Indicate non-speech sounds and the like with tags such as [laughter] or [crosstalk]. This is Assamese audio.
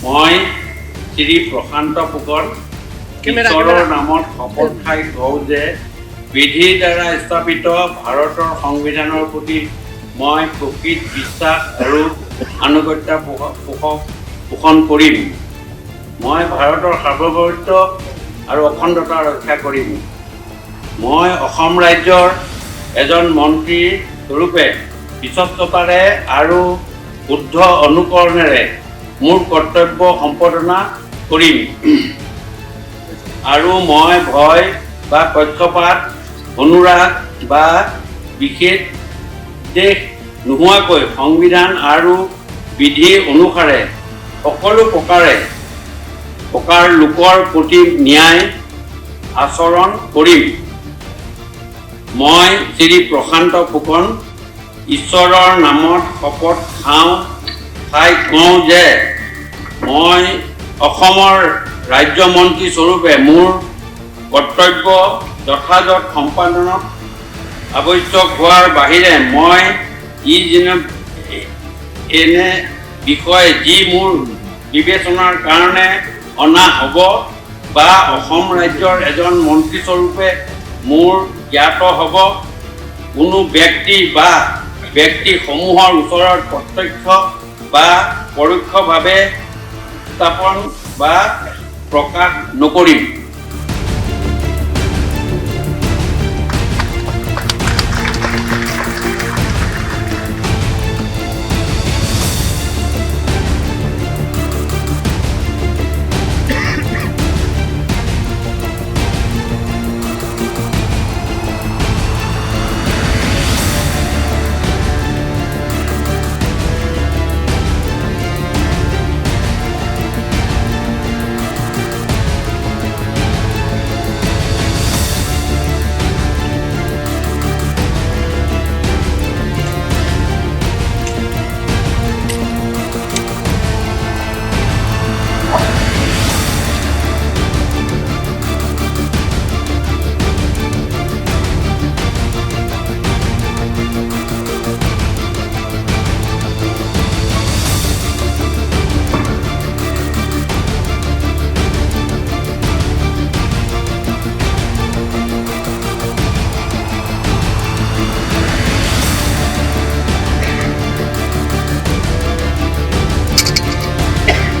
মই শ্ৰী প্ৰশান্ত ফুকন ঈশ্বৰৰ। নামত শপত খাই কওঁ যে বিধিৰ দ্বাৰা স্থাপিত ভাৰতৰ সংবিধানৰ প্ৰতি মই প্ৰকৃত বিশ্বাস আৰু আনুগত্য পোষণ কৰিম মই ভাৰতৰ সাৰ্বভৌমত্ব আৰু অখণ্ডতা ৰক্ষা কৰিম মই অসম ৰাজ্যৰ এজন মন্ত্ৰী স্বৰূপে বিশ্বস্ততাৰে আৰু শুদ্ধ অনুকৰণেৰে মোৰ কৰ্তব্য সম্পাদনা কৰিম। আৰু মই ভয় বা পক্ষপাত অনুৰাগ বা বিশেষ দেশ নোহোৱাকৈ সংবিধান আৰু বিধি অনুসাৰে সকলো প্ৰকাৰে প্ৰকাৰ লোকৰ প্ৰতি ন্যায় আচৰণ কৰিম। মই শ্ৰী প্ৰশান্ত ফুকন ঈশ্বৰৰ নামত শপত খাওঁ। খাই কওঁ যে মই অসমৰ ৰাজ্যমন্ত্ৰী স্বৰূপে মোৰ কৰ্তব্য যথাযথ সম্পাদনত আৱশ্যক হোৱাৰ বাহিৰে মই ই যেনে এনে বিষয় যি মোৰ বিবেচনাৰ কাৰণে অনা হ'ব বা অসম ৰাজ্যৰ এজন মন্ত্ৰীস্বৰূপে মোৰ জ্ঞাত হ'ব কোনো ব্যক্তি বা ব্যক্তিসমূহৰ ওচৰত প্ৰত্যক্ষ বা পৰোক্ষভাৱে স্থাপন বা প্ৰকাশ নকৰিম। you [laughs]